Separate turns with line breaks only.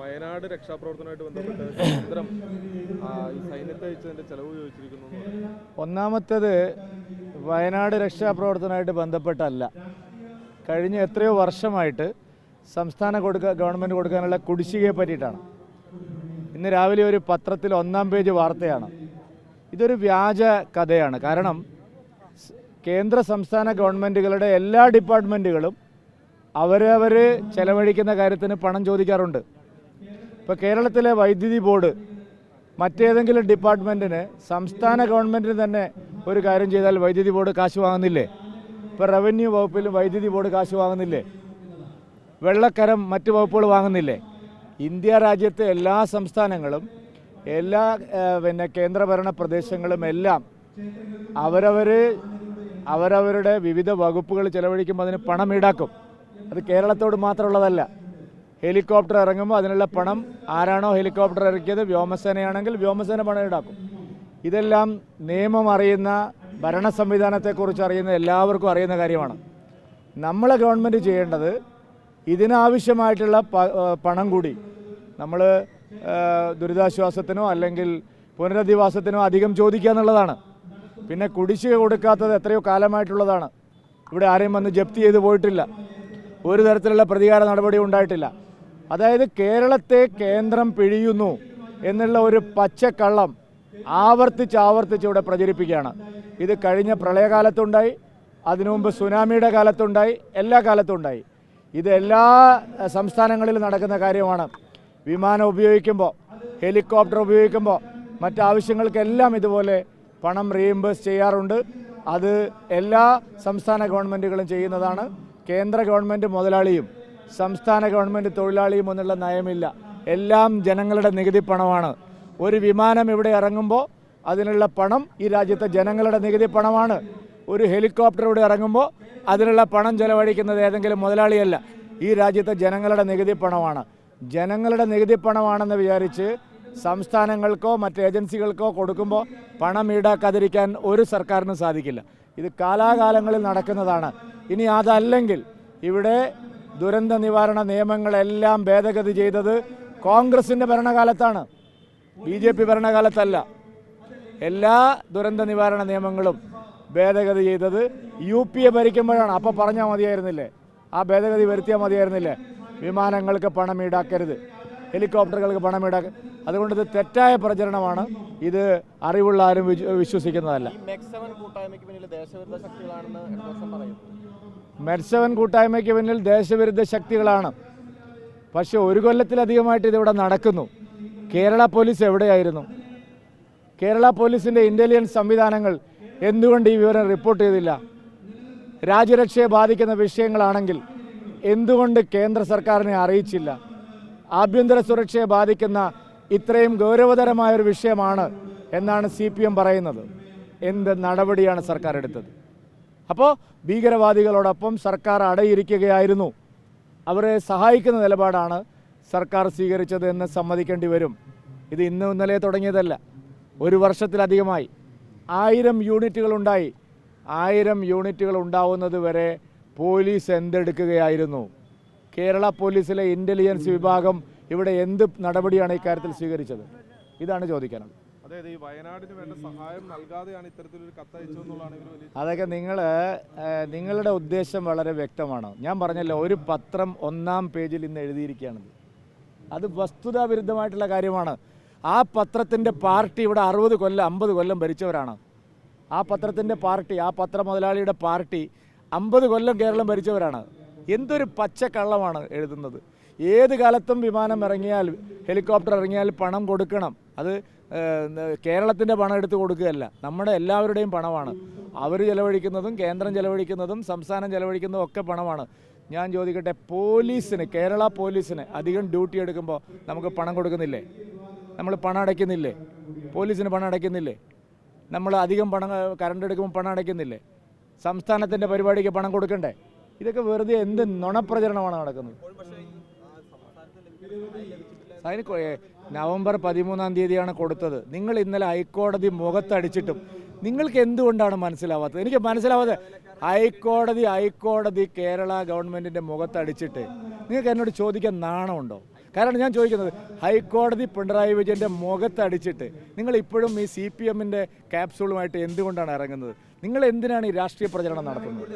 വയനാട് രക്ഷാപ്രവർത്തനമായിട്ട് ബന്ധപ്പെട്ട് ഈ സൈന്യത്തെ അയച്ചതിന്റെ ചെലവ് ചോദിച്ചിരിക്കുന്നു
ഒന്നാമത്തേത് വയനാട് രക്ഷാപ്രവർത്തനമായിട്ട് ബന്ധപ്പെട്ടല്ല. കഴിഞ്ഞ എത്രയോ വർഷമായിട്ട് സംസ്ഥാന കൊടുക്ക ഗവൺമെന്റ് കൊടുക്കാനുള്ള കുടിശ്ശികയെ പറ്റിയിട്ടാണ്. ഇന്ന് രാവിലെ ഒരു പത്രത്തിൽ ഒന്നാം പേജ് വാർത്തയാണ്. ഇതൊരു വ്യാജ കഥയാണ്. കാരണം കേന്ദ്ര സംസ്ഥാന ഗവൺമെന്റുകളുടെ എല്ലാ ഡിപ്പാർട്ട്മെന്റുകളും അവരവർ ചെലവഴിക്കുന്ന കാര്യത്തിന് പണം ചോദിക്കാറുണ്ട്. ഇപ്പോൾ കേരളത്തിലെ വൈദ്യുതി ബോർഡ് മറ്റേതെങ്കിലും ഡിപ്പാർട്ട്മെന്റിന് സംസ്ഥാന ഗവൺമെന്റിന് തന്നെ ഒരു കാര്യം ചെയ്താൽ വൈദ്യുതി ബോർഡ് കാശ് വാങ്ങുന്നില്ലേ? ഇപ്പോൾ റവന്യൂ വകുപ്പിൽ വൈദ്യുതി ബോർഡ് കാശ് വാങ്ങുന്നില്ലേ? വെള്ളക്കരം മറ്റ് വകുപ്പുകൾ വാങ്ങുന്നില്ലേ? ഇന്ത്യ രാജ്യത്തെ എല്ലാ സംസ്ഥാനങ്ങളും എല്ലാ പിന്നെ കേന്ദ്രഭരണ പ്രദേശങ്ങളും എല്ലാം അവരവർ അവരവരുടെ വിവിധ വകുപ്പുകൾ ചെലവഴിക്കുമ്പോൾ അതിന് പണം ഈടാക്കും. അത് കേരളത്തോട് മാത്രമുള്ളതല്ല. ഹെലികോപ്റ്റർ ഇറങ്ങുമ്പോൾ അതിനുള്ള പണം ആരാണോ ഹെലികോപ്റ്റർ ഇറക്കിയത്? വ്യോമസേനയാണെങ്കിൽ വ്യോമസേന പണം ഈടാക്കും. ഇതെല്ലാം നിയമം അറിയുന്ന ഭരണ സംവിധാനത്തെക്കുറിച്ച് അറിയുന്ന എല്ലാവർക്കും അറിയുന്ന കാര്യമാണ്. നമ്മളെ ഗവൺമെന്റ് ചെയ്യേണ്ടത് ഇതിനാവശ്യമായിട്ടുള്ള പണം കൂടി. നമ്മൾ ദുരിതാശ്വാസത്തിനോ അല്ലെങ്കിൽ പുനരധിവാസത്തിനോ അധികം ചോദിക്കുക എന്നുള്ളതാണ്. പിന്നെ കുടിശ്ശിക കൊടുക്കാത്തത് എത്രയോ കാലമായിട്ടുള്ളതാണ്. ഇവിടെ ആരെയും വന്ന് ജപ്തി ചെയ്ത് പോയിട്ടില്ല. ഒരു തരത്തിലുള്ള പ്രതികാര നടപടി ഉണ്ടായിട്ടില്ല. അതായത് കേരളത്തെ കേന്ദ്രം പിഴിയുന്നു എന്നുള്ള ഒരു പച്ചക്കള്ളം ആവർത്തിച്ച് ആവർത്തിച്ച് ഇവിടെ പ്രചരിപ്പിക്കുകയാണ്. ഇത് കഴിഞ്ഞ പ്രളയകാലത്തുണ്ടായി അതിനു മുമ്പ് സുനാമിയുടെ കാലത്തുണ്ടായി എല്ലാ കാലത്തും ഉണ്ടായി ഇത് എല്ലാ സംസ്ഥാനങ്ങളിലും നടക്കുന്ന കാര്യമാണ്. വിമാനം ഉപയോഗിക്കുമ്പോൾ ഹെലികോപ്റ്റർ ഉപയോഗിക്കുമ്പോൾ മറ്റാവശ്യങ്ങൾക്കെല്ലാം ഇതുപോലെ പണം റീഇംബേഴ്സ് ചെയ്യാറുണ്ട്. അത് എല്ലാ സംസ്ഥാന ഗവൺമെന്റുകളും ചെയ്യുന്നതാണ്. കേന്ദ്ര ഗവൺമെന്റ് മുതലാളിയും സംസ്ഥാന ഗവൺമെന്റ് തൊഴിലാളിയും എന്നുള്ള നയമില്ല. എല്ലാം ജനങ്ങളുടെ നികുതി പണമാണ്. ഒരു വിമാനം ഇവിടെ ഇറങ്ങുമ്പോൾ അതിനുള്ള പണം ഈ രാജ്യത്തെ ജനങ്ങളുടെ നികുതി പണമാണ്. ഒരു ഹെലികോപ്റ്റർ ഇവിടെ ഇറങ്ങുമ്പോൾ അതിനുള്ള പണം ചെലവഴിക്കുന്നത് ഏതെങ്കിലും മുതലാളിയല്ല. ഈ രാജ്യത്തെ ജനങ്ങളുടെ നികുതി പണമാണ്. ജനങ്ങളുടെ നികുതി പണമാണെന്ന് വിചാരിച്ച് സംസ്ഥാനങ്ങൾക്കോ മറ്റ് ഏജൻസികൾക്കോ കൊടുക്കുമ്പോൾ പണം ഈടാക്കാതിരിക്കാൻ ഒരു സർക്കാരിനും സാധിക്കില്ല. ഇത് കാലാകാലങ്ങളിൽ നടക്കുന്നതാണ്. ഇനി അതല്ലെങ്കിൽ ഇവിടെ ദുരന്ത നിവാരണ നിയമങ്ങളെല്ലാം ഭേദഗതി ചെയ്തത് കോൺഗ്രസിന്റെ ഭരണകാലത്താണ്. ബി ജെ പി ഭരണകാലത്തല്ല. എല്ലാ ദുരന്ത നിവാരണ നിയമങ്ങളും ഭേദഗതി ചെയ്തത് യു പി എ ഭരിക്കുമ്പോഴാണ്. അപ്പോൾ പറഞ്ഞാൽ മതിയായിരുന്നില്ലേ? ആ ഭേദഗതി വരുത്തിയാൽ മതിയായിരുന്നില്ലേ? വിമാനങ്ങൾക്ക് പണം ഈടാക്കരുത്. ഹെലികോപ്റ്ററുകൾക്ക് പണം ഈടാക്ക അതുകൊണ്ട് ഇത് തെറ്റായ പ്രചരണമാണ്. ഇത് അറിവുള്ള ആരും വിശ്വ- വിശ്വസിക്കുന്നതല്ല.
ഈ കൂട്ടായ്മയ്ക്ക് പിന്നിൽ ദേശവിരുദ്ധ
ശക്തികളാണ്. പക്ഷേ ഒരു കൊല്ലത്തിലധികമായിട്ട് ഇതിവിടെ നടക്കുന്നു. കേരള പോലീസ് എവിടെയായിരുന്നു? കേരള പോലീസിന്റെ ഇന്റലിജൻസ് സംവിധാനങ്ങൾ എന്തുകൊണ്ട് ഈ വിവരം റിപ്പോർട്ട് ചെയ്തില്ല? രാജ്യരക്ഷയെ ബാധിക്കുന്ന വിഷയങ്ങളാണെങ്കിൽ എന്തുകൊണ്ട് കേന്ദ്ര സർക്കാരിനെ അറിയിച്ചില്ല? ആഭ്യന്തര സുരക്ഷയെ ബാധിക്കുന്ന ഇത്രയും ഗൗരവതരമായ ഒരു വിഷയമാണ് എന്നാണ് സി പി എം പറയുന്നത്. എന്ത് നടപടിയാണ് സർക്കാർ എടുത്തത്? അപ്പോൾ ഭീകരവാദികളോടൊപ്പം സർക്കാർ അടയിരിക്കുകയായിരുന്നു. അവരെ സഹായിക്കുന്ന നിലപാടാണ് സർക്കാർ സ്വീകരിച്ചത് എന്ന് സമ്മതിക്കേണ്ടി വരും. ഇത് ഇന്ന് ഇന്നലെ തുടങ്ങിയതല്ല. ഒരു വർഷത്തിലധികമായി ആയിരം യൂണിറ്റുകൾ ഉണ്ടായി ആയിരം യൂണിറ്റുകൾ ഉണ്ടാവുന്നത് വരെ പോലീസ് എന്തെടുക്കുകയായിരുന്നു. കേരള പോലീസിലെ ഇന്റലിജൻസ് വിഭാഗം ഇവിടെ എന്ത് നടപടിയാണ് ഇക്കാര്യത്തിൽ സ്വീകരിച്ചത്? ഇതാണ് ചോദിക്കാനുള്ളത്.
ഈ വയനാടിന് സഹായം നൽകാതെയാണ്
അതൊക്കെ നിങ്ങൾ നിങ്ങളുടെ ഉദ്ദേശം വളരെ വ്യക്തമാണ്. ഞാൻ പറഞ്ഞല്ലോ ഒരു പത്രം ഒന്നാം പേജിൽ ഇന്ന് എഴുതിയിരിക്കുകയാണത്. അത് വസ്തുതാവിരുദ്ധമായിട്ടുള്ള കാര്യമാണ്. ആ പത്രത്തിന്റെ പാർട്ടി ഇവിടെ അറുപത് കൊല്ലം അമ്പത് കൊല്ലം ഭരിച്ചവരാണ്. ആ പത്രത്തിന്റെ പാർട്ടി ആ പത്ര മുതലാളിയുടെ പാർട്ടി അമ്പത് കൊല്ലം കേരളം ഭരിച്ചവരാണ്. എന്തൊരു പച്ചക്കള്ളമാണ് എഴുതുന്നത്. ഏത് കാലത്തും വിമാനം ഇറങ്ങിയാൽ ഹെലികോപ്റ്റർ ഇറങ്ങിയാൽ പണം കൊടുക്കണം. അത് കേരളത്തിന്റെ പണം എടുത്തു കൊടുക്കുകയല്ല. നമ്മുടെ എല്ലാവരുടെയും പണമാണ്. അവർ ചെലവഴിക്കുന്നതും കേന്ദ്രം ചെലവഴിക്കുന്നതും സംസ്ഥാനം ചെലവഴിക്കുന്നതും ഒക്കെ പണമാണ്. ഞാൻ ചോദിക്കട്ടെ പോലീസിന് കേരള പോലീസിന് അധികം ഡ്യൂട്ടി എടുക്കുമ്പോൾ നമുക്ക് പണം കൊടുക്കുന്നില്ലേ? നമ്മൾ പണം അടയ്ക്കുന്നില്ലേ? പോലീസിന് പണം അടയ്ക്കുന്നില്ലേ? നമ്മൾ അധികം പണം കറണ്ട് എടുക്കുമ്പോൾ പണം അടയ്ക്കുന്നില്ലേ? സംസ്ഥാനത്തിന്റെ പരിപാടിക്ക് പണം കൊടുക്കണ്ടേ? ഇതൊക്കെ വെറുതെ എന്ത് നുണപ്രചരണമാണ് നടക്കുന്നത്? അതിന് നവംബർ പതിമൂന്നാം തീയതിയാണ് കൊടുത്തത്. നിങ്ങൾ ഇന്നലെ ഹൈക്കോടതി മുഖത്തടിച്ചിട്ടും നിങ്ങൾക്ക് എന്തുകൊണ്ടാണ് മനസ്സിലാവാത്തത്? എനിക്ക് മനസ്സിലാവാതെ ഹൈക്കോടതി ഹൈക്കോടതി കേരള ഗവൺമെന്റിന്റെ മുഖത്തടിച്ചിട്ട് നിങ്ങൾക്ക് എന്നോട് ചോദിക്കാൻ നാണമുണ്ടോ? കാരണം ഞാൻ ചോദിക്കുന്നത് ഹൈക്കോടതി പിണറായി വിജയന്റെ മുഖത്തടിച്ചിട്ട് നിങ്ങൾ ഇപ്പോഴും ഈ സി പി എമ്മിന്റെ ക്യാപ്സൂളുമായിട്ട് എന്തുകൊണ്ടാണ് ഇറങ്ങുന്നത്? നിങ്ങൾ എന്തിനാണ് ഈ രാഷ്ട്രീയ പ്രചരണം നടത്തുന്നത്?